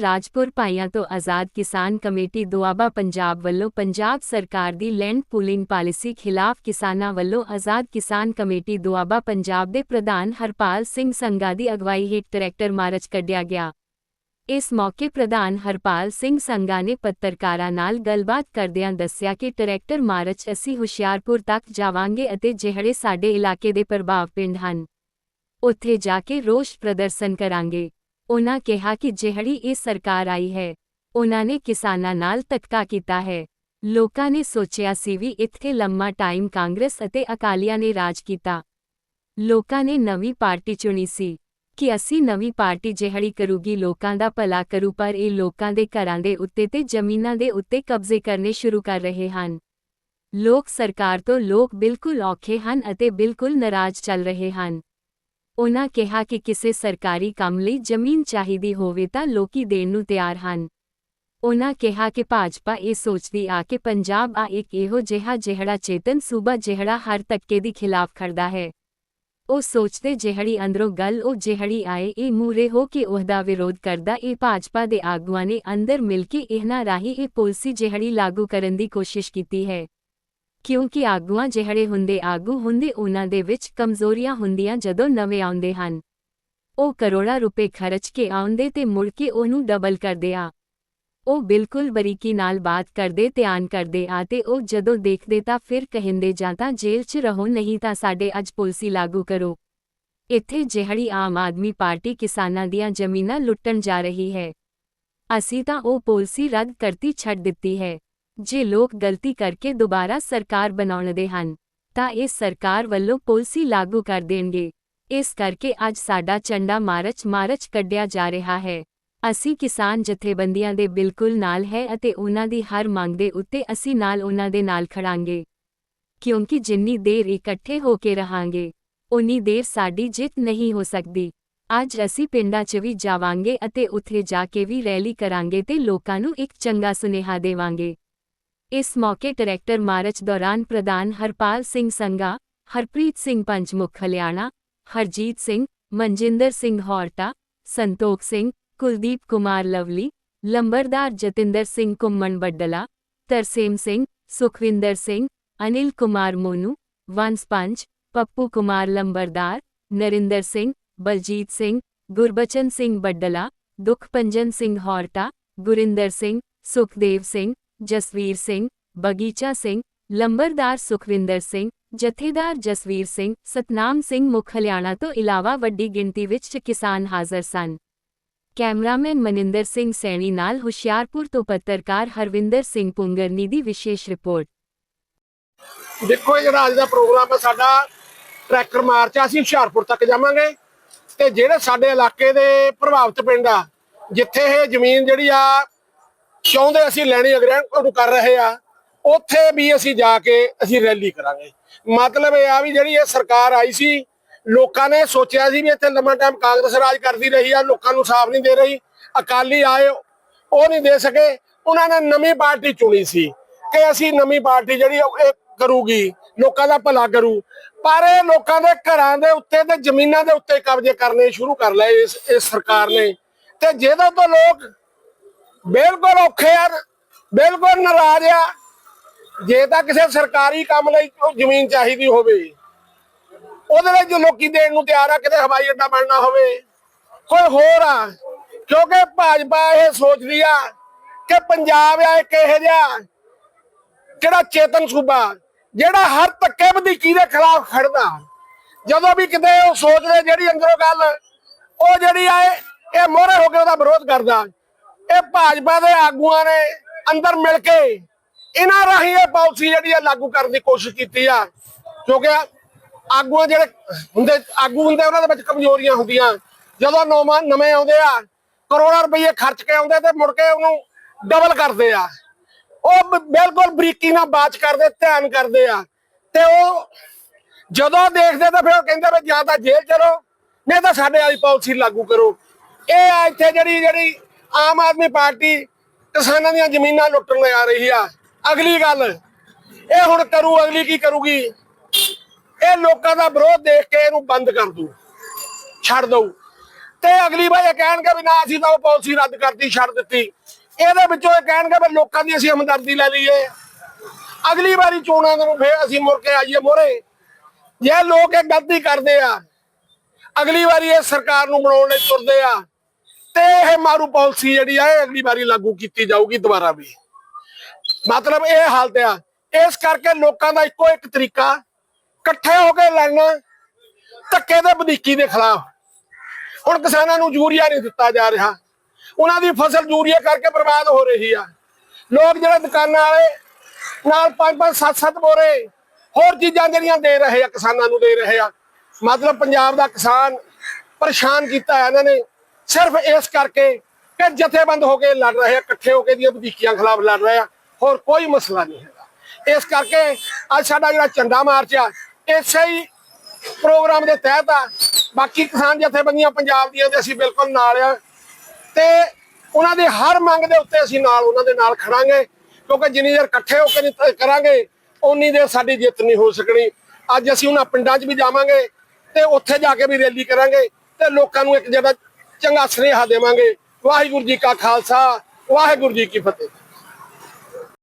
ਰਾਜਪੁਰ ਭਾਈਆਂ ਤੋਂ ਆਜ਼ਾਦ ਕਿਸਾਨ ਕਮੇਟੀ ਦੁਆਬਾ ਪੰਜਾਬ ਵੱਲੋਂ ਪੰਜਾਬ ਸਰਕਾਰ ਦੀ ਲੈਂਡ ਪੂਲਿੰਗ ਪਾਲਿਸੀ ਖਿਲਾਫ ਕਿਸਾਨਾਂ ਵੱਲੋਂ ਆਜ਼ਾਦ ਕਿਸਾਨ ਕਮੇਟੀ ਦੁਆਬਾ ਪੰਜਾਬ ਦੇ ਪ੍ਰਧਾਨ ਹਰਪਾਲ ਸਿੰਘ ਸੰਘਾ ਦੀ ਅਗਵਾਈ ਹੇਠ ਟਰੈਕਟਰ ਮਾਰਚ ਕੱਢਿਆ ਗਿਆ। ਇਸ ਮੌਕੇ ਪ੍ਰਧਾਨ ਹਰਪਾਲ ਸਿੰਘ ਸੰਘਾ ਨੇ ਪੱਤਰਕਾਰਾਂ ਨਾਲ ਗੱਲਬਾਤ ਕਰਦਿਆਂ ਦੱਸਿਆ ਕਿ ਟਰੈਕਟਰ ਮਾਰਚ ਅਸੀਂ ਹੁਸ਼ਿਆਰਪੁਰ ਤੱਕ ਜਾਵਾਂਗੇ ਅਤੇ ਜਿਹੜੇ ਸਾਡੇ ਇਲਾਕੇ ਦੇ ਪ੍ਰਭਾਵ ਪਿੰਡ ਹਨ, ਉੱਥੇ ਜਾ ਕੇ ਰੋਸ ਪ੍ਰਦਰਸ਼ਨ ਕਰਾਂਗੇ। ਉਹਨਾਂ ਕਿਹਾ ਕਿ ਜਿਹੜੀ ਇਹ ਸਰਕਾਰ ਆਈ ਹੈ ਉਹਨਾਂ ਨੇ ਕਿਸਾਨਾਂ ਨਾਲ ਧੱਕਾ ਕੀਤਾ ਹੈ। ਲੋਕਾਂ ਨੇ ਸੋਚਿਆ ਸੀ ਵੀ ਇੱਥੇ ਲੰਮਾ ਟਾਈਮ ਕਾਂਗਰਸ ਅਤੇ ਅਕਾਲੀਆਂ ਨੇ ਰਾਜ ਕੀਤਾ। ਲੋਕਾਂ ਨੇ ਨਵੀਂ ਪਾਰਟੀ ਚੁਣੀ ਸੀ, ਕਿ ਅਸੀਂ ਨਵੀਂ ਪਾਰਟੀ ਜਿਹੜੀ ਕਰੂਗੀ ਲੋਕਾਂ ਦਾ ਭਲਾ ਕਰੂ, ਪਰ ਇਹ ਲੋਕਾਂ ਦੇ ਘਰਾਂ ਦੇ ਉੱਤੇ ਤੇ ਜ਼ਮੀਨਾਂ ਦੇ ਉੱਤੇ ਕਬਜ਼ੇ ਕਰਨੇ ਸ਼ੁਰੂ ਕਰ ਰਹੇ ਹਨ। ਲੋਕ ਸਰਕਾਰ ਤੋਂ ਲੋਕ ਬਿਲਕੁਲ ਔਖੇ ਹਨ ਅਤੇ ਬਿਲਕੁਲ ਨਾਰਾਜ਼ ਚੱਲ ਰਹੇ ਹਨ। ਉਹਨਾਂ ਕਿਹਾ ਕਿ ਕਿਸੇ ਸਰਕਾਰੀ ਕੰਮ ਲਈ ਜ਼ਮੀਨ ਚਾਹੀਦੀ ਹੋਵੇ ਤਾਂ ਲੋਕੀ ਦੇਣ ਨੂੰ ਤਿਆਰ ਹਨ। ਉਨ੍ਹਾਂ ਕਿਹਾ ਕਿ ਭਾਜਪਾ ਇਹ ਸੋਚਦੀ ਆ ਕਿ ਪੰਜਾਬ ਆ ਇੱਕ ਇਹੋ ਜਿਹਾ ਜਿਹੜਾ ਚੇਤਨ ਸੂਬਾ ਜਿਹੜਾ ਹਰ ਤੱਕੇ ਦੀ ਖਿਲਾਫ ਖੜਦਾ ਹੈ। ਉਹ ਸੋਚਦੇ ਜਿਹੜੀ ਅੰਦਰੋਂ ਗੱਲ ਉਹ ਜਿਹੜੀ ਆਏ ਇਹ ਮੂਰੇ ਹੋ ਕੇ ਉਹਦਾ ਵਿਰੋਧ ਕਰਦਾ ਇਹ ਭਾਜਪਾ ਦੇ ਆਗੂਆਂ ਨੇ ਅੰਦਰ ਮਿਲ ਕੇ ਇਹਨਾਂ ਰਾਹੀਂ ਇਹ ਪਾਲਿਸੀ ਜਿਹੜੀ ਲਾਗੂ ਕਰਨ ਦੀ ਕੋਸ਼ਿਸ਼ ਕੀਤੀ ਹੈ। ਕਿਉਂਕਿ ਆਗੂਆਂ ਜਿਹੜੇ ਹੁੰਦੇ ਆਗੂ ਹੁੰਦੇ ਉਹਨਾਂ ਦੇ ਵਿੱਚ ਕਮਜ਼ੋਰੀਆਂ ਹੁੰਦੀਆਂ ਜਦੋਂ ਨਵੇਂ ਆਉਂਦੇ ਹਨ। ਉਹ ਕਰੋੜਾਂ ਰੁਪਏ ਖਰਚ ਕੇ ਆਉਂਦੇ ਤੇ ਮੁੜ ਕੇ ਉਹਨੂੰ ਡਬਲ ਕਰਦੇ ਆ। ਉਹ ਬਿਲਕੁਲ ਬਰੀਕੀ ਨਾਲ ਬਾਤ ਕਰਦੇ, ਧਿਆਨ ਕਰਦੇ ਆ ਤੇ ਉਹ ਜਦੋਂ ਦੇਖਦੇ ਤਾਂ ਫਿਰ ਕਹਿੰਦੇ, ਜਾਂ ਤਾਂ ਜੇਲ੍ਹ 'ਚ ਰਹੋ, ਨਹੀਂ ਤਾਂ ਸਾਡੇ ਅੱਜ ਪਾਲਿਸੀ ਲਾਗੂ ਕਰੋ। ਇੱਥੇ ਜਿਹੜੀ ਆਮ ਆਦਮੀ ਪਾਰਟੀ ਕਿਸਾਨਾਂ ਦੀਆਂ ਜ਼ਮੀਨਾਂ ਲੁੱਟਣ ਜਾ ਰਹੀ ਹੈ। ਅਸੀਂ ਤਾਂ ਉਹ ਪਾਲਿਸੀ ਰੱਦ ਕਰਤੀ, ਛੱਡ ਦਿੱਤੀ ਹੈ। ਜੇ ਲੋਕ ਗਲਤੀ ਕਰਕੇ ਦੁਬਾਰਾ ਸਰਕਾਰ ਬਣਾਉਣਦੇ ਹਨ, ਤਾਂ ਇਹ ਸਰਕਾਰ ਵੱਲੋਂ ਪਾਲਿਸੀ ਲਾਗੂ ਕਰ ਦੇਣਗੇ। ਇਸ ਕਰਕੇ ਅੱਜ ਸਾਡਾ ਚੰਡਾ ਮਾਰਚ ਮਾਰਚ ਕੱਢਿਆ ਜਾ ਰਿਹਾ ਹੈ। ਅਸੀਂ ਕਿਸਾਨ ਜਥੇਬੰਦੀਆਂ ਦੇ ਬਿਲਕੁਲ ਨਾਲ ਹੈ ਅਤੇ ਉਹਨਾਂ ਦੀ ਹਰ ਮੰਗ ਦੇ ਉੱਤੇ ਅਸੀਂ ਨਾਲ ਉਹਨਾਂ ਦੇ ਨਾਲ ਖੜਾਂਗੇ। ਕਿਉਂਕਿ ਜਿੰਨੀ ਦੇਰ ਇਕੱਠੇ ਹੋ ਕੇ ਰਹਾਂਗੇ ਉਨੀ ਦੇਰ ਸਾਡੀ ਜਿੱਤ ਨਹੀਂ ਹੋ ਸਕਦੀ। ਅੱਜ ਅਸੀਂ ਪਿੰਡਾਂ 'ਚ ਵੀ ਜਾਵਾਂਗੇ ਅਤੇ ਉੱਥੇ ਜਾ ਕੇ ਵੀ ਰੈਲੀ ਕਰਾਂਗੇ ਤੇ ਲੋਕਾਂ ਨੂੰ ਇੱਕ ਚੰਗਾ ਸੁਨੇਹਾ ਦੇਵਾਂਗੇ। ਇਸ ਮੌਕੇ ਟਰੈਕਟਰ ਮਾਰਚ ਦੌਰਾਨ ਪ੍ਰਧਾਨ ਹਰਪਾਲ ਸਿੰਘ ਸੰਘਾ ਹਰਪ੍ਰੀਤ ਸਿੰਘ ਪੰਚਮੁਖ ਹਲਿਆਣਾ ਹਰਜੀਤ ਸਿੰਘ ਮਨਜਿੰਦਰ ਸਿੰਘ ਹੌਰਟਾ ਸੰਤੋਖ ਸਿੰਘ ਕੁਲਦੀਪ ਕੁਮਾਰ ਲਵਲੀ ਲੰਬਰਦਾਰ ਜਤਿੰਦਰ ਸਿੰਘ ਕੁੰਮਣ ਬੱਡਲਾ ਤਰਸੇਮ ਸਿੰਘ ਸੁਖਵਿੰਦਰ ਸਿੰਘ ਅਨਿਲ ਕੁਮਾਰ ਮੋਨੂ ਵੰਸ ਪੰਚ ਪੱਪੂ ਕੁਮਾਰ ਲੰਬਰਦਾਰ ਨਰਿੰਦਰ ਸਿੰਘ ਬਲਜੀਤ ਸਿੰਘ ਗੁਰਬਚਨ ਸਿੰਘ ਬੱਡਲਾ ਦੁਖਪੰਜਨ ਸਿੰਘ ਹੌਰਟਾ ਗੁਰਿੰਦਰ ਸਿੰਘ ਸੁਖਦੇਵ ਸਿੰਘ ਜਸਵੀਰ ਸਿੰਘ, ਬਗੀਚਾ ਸਿੰਘ, ਲੰਬਰਦਾਰ ਸੁਖਵਿੰਦਰ ਸਿੰਘ, ਜਥੇਦਾਰ ਜਸਵੀਰ ਸਿੰਘ, ਸਤਨਾਮ ਸਿੰਘ ਮੁੱਖ ਹਰਿਆਣਾ ਤੋਂ ਇਲਾਵਾ ਵੱਡੀ ਗਿਣਤੀ ਵਿੱਚ ਕਿਸਾਨ ਹਾਜ਼ਰ ਸਨ। ਕੈਮਰਾਮੈਨ ਮਨਿੰਦਰ ਸਿੰਘ ਸੈਣੀ ਨਾਲ ਹੁਸ਼ਿਆਰਪੁਰ ਤੋਂ ਪੱਤਰਕਾਰ ਹਰਵਿੰਦਰ ਸਿੰਘ ਪੁੰਗਰਨੀ ਦੀ ਵਿਸ਼ੇਸ਼ ਰਿਪੋਰਟ। ਦੇਖੋ ਜਿਹੜਾ ਅੱਜ ਦਾ ਪ੍ਰੋਗਰਾਮ ਹੈ, ਸਾਡਾ ਟਰੈਕਟਰ ਮਾਰਚ ਆ, ਅਸੀਂ ਹੁਸ਼ਿਆਰਪੁਰ ਤੱਕ ਜਾਵਾਂਗੇ। ਤੇ ਜਿਹੜੇ ਸਾਡੇ ਇਲਾਕੇ ਦੇ ਪ੍ਰਭਾਵਿਤ ਪਿੰਡ ਆ, ਜਿੱਥੇ ਇਹ ਜ਼ਮੀਨ ਜਿਹੜੀ ਆ ਚਾਹੁੰਦੇ ਅਸੀਂ ਲੈਣੀ ਅਗਰ ਉਹਨੂੰ ਕਰ ਰਹੇ ਆ, ਉੱਥੇ ਵੀ ਅਸੀਂ ਜਾ ਕੇ ਅਸੀਂ ਰੈਲੀ ਕਰਾਂਗੇ। ਮਤਲਬ ਇਹ ਆ ਵੀ ਜਿਹੜੀ ਇਹ ਸਰਕਾਰ ਆਈ ਸੀ, ਲੋਕਾਂ ਨੇ ਸੋਚਿਆ ਸੀ ਵੀ ਇੱਥੇ ਲੰਮਾ ਟਾਈਮ ਕਾਂਗਰਸ ਰਾਜ ਕਰਦੀ ਰਹੀ ਆ, ਲੋਕਾਂ ਨੂੰ ਸਾਫ਼ ਨਹੀਂ ਦੇ ਰਹੀ, ਅਕਾਲੀ ਆਏ, ਉਹ ਨਹੀਂ ਦੇ ਸਕੇ। ਉਹਨਾਂ ਨੇ ਨਵੀਂ ਪਾਰਟੀ ਚੁਣੀ ਸੀ ਕਿ ਅਸੀਂ ਨਵੀਂ ਪਾਰਟੀ ਜਿਹੜੀ ਇਹ ਕਰੂਗੀ, ਲੋਕਾਂ ਦਾ ਭਲਾ ਕਰੂ। ਪਰ ਇਹ ਲੋਕਾਂ ਦੇ ਘਰਾਂ ਦੇ ਉੱਤੇ ਤੇ ਜ਼ਮੀਨਾਂ ਦੇ ਉੱਤੇ ਕਬਜ਼ੇ ਕਰਨੇ ਸ਼ੁਰੂ ਕਰ ਲਏ ਇਸ ਇਸ ਸਰਕਾਰ ਨੇ। ਤੇ ਜਿਹਦੇ ਤੋਂ ਲੋਕ ਬਿਲਕੁਲ ਔਖੇ ਆ, ਬਿਲਕੁਲ ਨਾਰਾਜ਼ ਆ। ਜੇ ਤਾਂ ਕਿਸੇ ਸਰਕਾਰੀ ਕੰਮ ਲਈ ਉਹ ਜ਼ਮੀਨ ਚਾਹੀਦੀ ਹੋਵੇ, ਉਹਦੇ ਲਈ ਜੋ ਲੋਕੀ ਦੇਣ ਨੂੰ ਤਿਆਰ ਆ, ਕਿਤੇ ਹਵਾਈ ਅੱਡਾ ਬਣਨਾ ਹੋਵੇ, ਕੋਈ ਹੋਰ ਆ। ਕਿਉਂਕਿ ਭਾਜਪਾ ਇਹ ਸੋਚਦੀ ਆ ਕਿ ਪੰਜਾਬ ਆ ਇੱਕ ਇਹੋ ਜਿਹਾ ਜਿਹੜਾ ਚੇਤਨ ਸੂਬਾ, ਜਿਹੜਾ ਹਰ ਧੱਕੇ ਵਧੀਕੀ ਦੇ ਖਿਲਾਫ ਖੜਦਾ ਜਦੋਂ ਵੀ ਕਿਤੇ ਉਹ ਸੋਚਦੇ ਜਿਹੜੀ ਅੰਦਰੋਂ ਗੱਲ, ਉਹ ਜਿਹੜੀ ਆ ਇਹ ਮੋਹਰੇ ਹੋ ਕੇ ਉਹਦਾ ਵਿਰੋਧ ਕਰਦਾ। ਇਹ ਭਾਜਪਾ ਦੇ ਆਗੂਆਂ ਨੇ ਅੰਦਰ ਮਿਲ ਕੇ ਇਹਨਾਂ ਰਾਹੀਂ ਇਹ ਪਾਲਿਸੀ ਜਿਹੜੀ ਆ ਲਾਗੂ ਕਰਨ ਦੀ ਕੋਸ਼ਿਸ਼ ਕੀਤੀ ਆ। ਕਿਉਂਕਿ ਆਗੂਆਂ ਜਿਹੜੇ ਹੁੰਦੇ, ਆਗੂ ਹੁੰਦੇ ਉਹਨਾਂ ਦੇ ਵਿੱਚ ਕਮਜ਼ੋਰੀਆਂ ਹੁੰਦੀਆਂ। ਜਦੋਂ ਨੌਵਾਂ, ਨਵੇਂ ਆਉਂਦੇ ਆ, ਕਰੋੜਾਂ ਰੁਪਏ ਖਰਚ ਕੇ ਆਉਂਦੇ ਤੇ ਮੁੜ ਕੇ ਉਹਨੂੰ ਡਬਲ ਕਰਦੇ ਆ। ਉਹ ਬਿਲਕੁਲ ਬਰੀਕੀ ਨਾਲ ਬਾਤ ਕਰਦੇ, ਧਿਆਨ ਕਰਦੇ ਆ। ਤੇ ਉਹ ਜਦੋਂ ਦੇਖਦੇ ਤਾਂ ਫਿਰ ਉਹ ਕਹਿੰਦੇ ਵੀ ਜਾਂ ਤਾਂ ਜੇਲ੍ਹ ਚਲੋ ਨਹੀਂ ਤਾਂ ਸਾਡੇ ਵਾਲੀ ਪਾਲਿਸੀ ਲਾਗੂ ਕਰੋ। ਇਹ ਆ ਇੱਥੇ ਜਿਹੜੀ ਜਿਹੜੀ ਆਮ ਆਦਮੀ ਪਾਰਟੀ ਕਿਸਾਨਾਂ ਦੀਆਂ ਜ਼ਮੀਨਾਂ ਲੁੱਟਣ ਲਈ ਆ ਰਹੀ ਆ। ਅਗਲੀ ਗੱਲ, ਇਹ ਹੁਣ ਕਰੂ, ਅਗਲੀ ਕੀ ਕਰੂਗੀ? ਇਹ ਲੋਕਾਂ ਦਾ ਵਿਰੋਧ ਦੇਖ ਕੇ ਇਹਨੂੰ ਬੰਦ ਕਰ ਦੂ ਛੱਡ ਦਊ। ਤੇ ਅਗਲੀ ਵਾਰ ਇਹ ਕਹਿਣਗੇ ਵੀ ਨਾ, ਅਸੀਂ ਤਾਂ ਉਹ ਪਾਲਿਸੀ ਰੱਦ ਕਰਤੀ, ਛੱਡ ਦਿੱਤੀ। ਇਹਦੇ ਵਿੱਚੋਂ ਇਹ ਕਹਿਣਗੇ ਵੀ ਲੋਕਾਂ ਦੀ ਅਸੀਂ ਹਮਦਰਦੀ ਲੈ ਲਈਏ। ਅਗਲੀ ਵਾਰੀ ਚੋਣਾਂ ਨੂੰ ਫੇਰ ਅਸੀਂ ਮੁੜ ਕੇ ਆਈਏ ਮੋਰੇ ਜੇ ਲੋਕ ਇਹ ਗਲਤੀ ਕਰਦੇ ਆ, ਅਗਲੀ ਵਾਰੀ ਇਹ ਸਰਕਾਰ ਨੂੰ ਬਣਾਉਣ ਲਈ ਤੁਰਦੇ ਆ। ਤੇ ਇਹ ਮਾਰੂ ਪਾਲਿਸੀ ਜਿਹੜੀ ਆ, ਇਹ ਅਗਲੀ ਵਾਰੀ ਲਾਗੂ ਕੀਤੀ ਜਾਊਗੀ ਦੁਬਾਰਾ ਵੀ। ਮਤਲਬ ਇਹ ਹਾਲਤ ਆ। ਇਸ ਕਰਕੇ ਲੋਕਾਂ ਦਾ ਇੱਕੋ ਇੱਕ ਤਰੀਕਾ, ਇਕੱਠੇ ਹੋ ਕੇ ਲੜਨਾ, ਧੱਕੇ ਦੇ ਵਧੀਕੀ ਦੇ ਖਿਲਾਫ। ਹੁਣ ਕਿਸਾਨਾਂ ਨੂੰ ਯੂਰੀਆ ਨਹੀਂ ਦਿੱਤਾ ਜਾ ਰਿਹਾ। ਉਹਨਾਂ ਦੀ ਫਸਲ ਯੂਰੀਆ ਕਰਕੇ ਬਰਬਾਦ ਹੋ ਰਹੀ ਆ। ਲੋਕ ਜਿਹੜੇ ਦੁਕਾਨਾਂ ਵਾਲੇ, ਨਾਲ ਪੰਜ ਪੰਜ, ਸੱਤ ਸੱਤ ਬੋਰੇ, ਹੋਰ ਚੀਜ਼ਾਂ ਜਿਹੜੀਆਂ ਦੇ ਰਹੇ ਆ, ਕਿਸਾਨਾਂ ਨੂੰ ਦੇ ਰਹੇ ਆ। ਮਤਲਬ ਪੰਜਾਬ ਦਾ ਕਿਸਾਨ ਪਰੇਸ਼ਾਨ ਕੀਤਾ ਇਹਨਾਂ ਨੇ। ਸਿਰਫ ਇਸ ਕਰਕੇ ਕਿ ਜਥੇਬੰਦ ਹੋ ਕੇ ਲੜ ਰਹੇ ਆ, ਇਕੱਠੇ ਹੋ ਕੇ ਦੀਆਂ ਵਧੀਕੀਆਂ ਖਿਲਾਫ ਲੜ ਰਹੇ ਆ, ਹੋਰ ਕੋਈ ਮਸਲਾ ਨਹੀਂ ਹੈਗਾ। ਇਸ ਕਰਕੇ ਅੱਜ ਸਾਡਾ ਜਿਹੜਾ ਝੰਡਾ ਮਾਰਚ ਆ, ਇਸੇ ਹੀ ਪ੍ਰੋਗਰਾਮ ਦੇ ਤਹਿਤ ਆ। ਬਾਕੀ ਕਿਸਾਨ ਜਥੇਬੰਦੀਆਂ ਪੰਜਾਬ ਦੀਆਂ ਦੇ ਅਸੀਂ ਬਿਲਕੁਲ ਨਾਲ ਆ। ਤੇ ਉਹਨਾਂ ਦੇ ਹਰ ਮੰਗ ਦੇ ਉੱਤੇ ਅਸੀਂ ਨਾਲ, ਉਹਨਾਂ ਦੇ ਨਾਲ ਖੜਾਂਗੇ, ਕਿਉਂਕਿ ਜਿੰਨੀ ਦੇਰ ਇਕੱਠੇ ਹੋ ਕੇ ਕਰਾਂਗੇ ਉਨੀ ਦੇਰ ਸਾਡੀ ਜਿੱਤ ਨਹੀਂ ਹੋ ਸਕਣੀ। ਅੱਜ ਅਸੀਂ ਉਹਨਾਂ ਪਿੰਡਾਂ 'ਚ ਵੀ ਜਾਵਾਂਗੇ ਤੇ ਉੱਥੇ ਜਾ ਕੇ ਵੀ ਰੈਲੀ ਕਰਾਂਗੇ ਤੇ ਲੋਕਾਂ ਨੂੰ ਇੱਕ ਜਿਹੜਾ ਚੰਗਾ ਸੁਨੇਹਾ ਦੇਵਾਂਗੇ। ਵਾਹਿਗੁਰੂ ਜੀ ਕਾ ਖਾਲਸਾ ਵਾਹਿਗੁਰੂ ਜੀ ਕੀ ਫਤਿਹ।